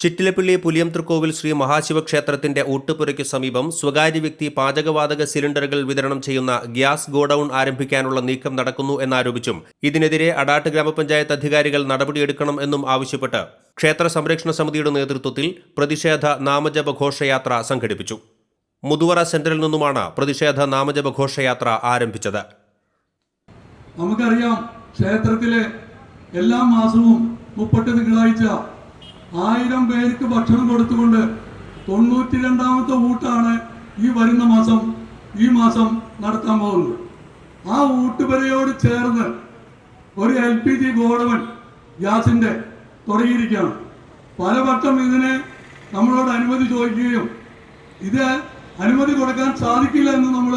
ചിറ്റിലപ്പള്ളി പുലിയംതൃക്കോവിൽ ശ്രീ മഹാശിവക്ഷേത്രത്തിന്റെ ഊട്ടുപുരയ്ക്ക് സമീപം സ്വകാര്യ വ്യക്തി പാചകവാതക സിലിണ്ടറുകൾ വിതരണം ചെയ്യുന്ന ഗ്യാസ് ഗോഡൌൺ ആരംഭിക്കാനുള്ള നീക്കം നടക്കുന്നു എന്നാരോപിച്ചും ഇതിനെതിരെ അടാട്ട് ഗ്രാമപഞ്ചായത്ത് അധികാരികൾ നടപടിയെടുക്കണം എന്നും ആവശ്യപ്പെട്ട് ക്ഷേത്ര സംരക്ഷണ സമിതിയുടെ നേതൃത്വത്തിൽ പ്രതിഷേധ നാമജപ ഘോഷയാത്ര സംഘടിപ്പിച്ചു. മുതുവറ സെന്ററിൽ നിന്നുമാണ് പ്രതിഷേധ നാമജപ ഘോഷയാത്ര ആരംഭിച്ചത്. നമുക്കറിയാം ക്ഷേത്രത്തിലെ എല്ലാ മാസവും മുപ്പട്ട് തിങ്കളാഴ്ച ആയിരം പേർക്ക് ഭക്ഷണം കൊടുത്തുകൊണ്ട് തൊണ്ണൂറ്റി രണ്ടാമത്തെ ഊട്ടാണ് ഈ വരുന്ന മാസം ഈ മാസം നടത്താൻ പോകുന്നത്. ആ ഊട്ടുപുരയോട് ചേർന്ന് ഒരു എൽ പി ജി ഗോഡവൻ ഗ്യാസിന്റെ തുടങ്ങിയിരിക്കുകയാണ്. പലവട്ടം ഇതിനെ നമ്മളോട് അനുമതി ചോദിക്കുകയും ഇത് അനുമതി കൊടുക്കാൻ സാധിക്കില്ല എന്ന് നമ്മൾ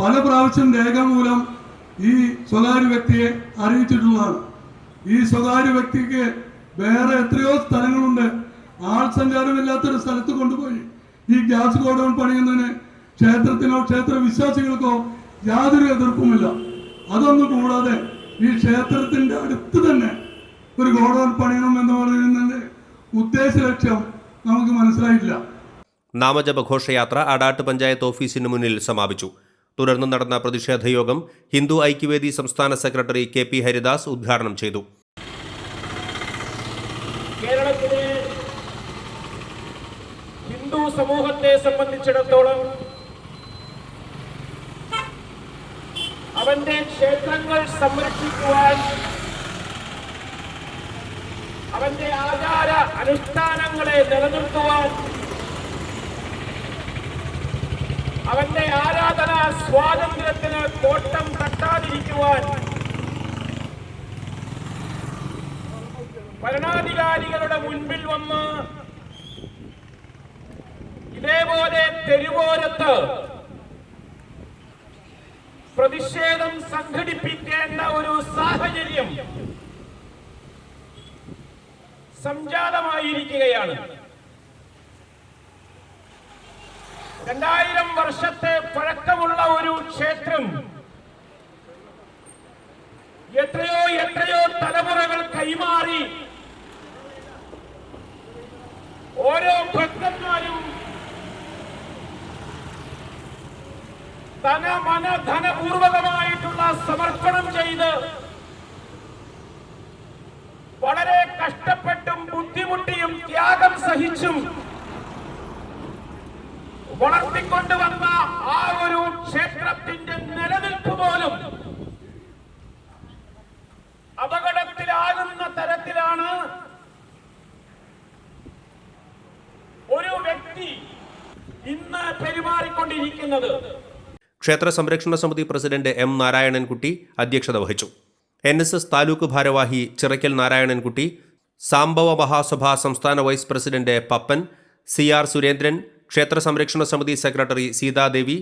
പല പ്രാവശ്യം രേഖാമൂലം ഈ സ്വകാര്യ വ്യക്തിയെ അറിയിച്ചിട്ടുള്ളതാണ്. ഈ സ്വകാര്യ വ്യക്തിക്ക് വേറെ എത്രയോ സ്ഥലങ്ങളുണ്ട്. ആൾ സഞ്ചാരമില്ലാത്തൊരു സ്ഥലത്ത് കൊണ്ടുപോയി. ഈ ഗ്യാസ് ഗോഡൌൺ പണിയുന്നതിന് ക്ഷേത്രത്തിനോ ക്ഷേത്ര വിശ്വാസികൾക്കോ യാതൊരു എതിർപ്പുമില്ല. അതൊന്നും കൂടാതെ ഈ ക്ഷേത്രത്തിന്റെ അടുത്ത് തന്നെ ഒരു ഗോഡൗൺ പണിയണം എന്ന് പറയുന്നതിന്റെ ഉദ്ദേശ ലക്ഷ്യം നമുക്ക് മനസ്സിലായിട്ടില്ല നാമജപഘോഷയാത്ര അടാട്ട് പഞ്ചായത്ത് ഓഫീസിന് മുന്നിൽ സമാപിച്ചു. തുടർന്ന് നടന്ന പ്രതിഷേധ യോഗം ഹിന്ദു ഐക്യവേദി സംസ്ഥാന സെക്രട്ടറി കെ പി ഹരിദാസ് ഉദ്ഘാടനം ചെയ്തു. കേരളത്തിലെ ഹിന്ദു സമൂഹത്തെ സംബന്ധിച്ചിടത്തോളം അവന്റെ ക്ഷേത്രങ്ങൾ സംരക്ഷിക്കുവാൻ അവന്റെ ആചാര അനുഷ്ഠാനങ്ങളെ നിലനിർത്തുവാൻ അവന്റെ ആരാധനാ സ്വാതന്ത്ര്യത്തിന് കോട്ടം തട്ടാതിരിക്കുവാൻ ഭരണാധികാരികളുടെ മുൻപിൽ വന്ന് ഇതേപോലെ തെരുവോരത്ത് പ്രതിഷേധം സംഘടിപ്പിക്കേണ്ട ഒരു സാഹചര്യം സംജാതമായിരിക്കുകയാണ്. രണ്ടായിരം വർഷത്തെ പഴക്കമുള്ള ഒരു ക്ഷേത്രം എത്രയോ എത്രയോ തലമുറകൾ കൈമാറി ഓരോ ഭക്തന്മാരും ധന മന ധനപൂർവകമായിട്ടുള്ള സമർപ്പണം ചെയ്ത് വളരെ കഷ്ടപ്പെട്ടും ബുദ്ധിമുട്ടിയും ത്യാഗം സഹിച്ചും വളർത്തിക്കൊണ്ടുവന്ന ആ ഒരു ക്ഷേത്രത്തിന്റെ നിലനിൽപ്പ് പോലും അപകടത്തിലാകുന്ന തരത്തിലാണ് ഒരു വ്യക്തി ഇന്ന് പെരുമാറിക്കൊണ്ടിരിക്കുന്നത്. ക്ഷേത്ര സംരക്ഷണ സമിതി പ്രസിഡന്റ് എം നാരായണൻകുട്ടി അധ്യക്ഷത വഹിച്ചു. എൻ എസ് എസ് താലൂക്ക് ഭാരവാഹി ചിറക്കൽ നാരായണൻകുട്ടി സാംഭവ മഹാസഭ സംസ്ഥാന vice president Pappan C R Surendran ക്ഷേത്ര സംരക്ഷണ സമിതി സെക്രട്ടറി സീതാദേവി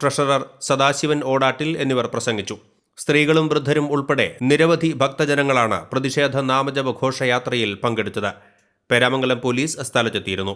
ട്രഷറർ സദാശിവൻ ഓടാട്ടിൽ എന്നിവർ പ്രസംഗിച്ചു. സ്ത്രീകളും വൃദ്ധരും ഉൾപ്പെടെ നിരവധി ഭക്തജനങ്ങളാണ് പ്രതിഷേധ നാമജപ ഘോഷയാത്രയിൽ പങ്കെടുത്തത്. പേരാമംഗലം പോലീസ് സ്ഥലത്തെത്തിയിരുന്നു.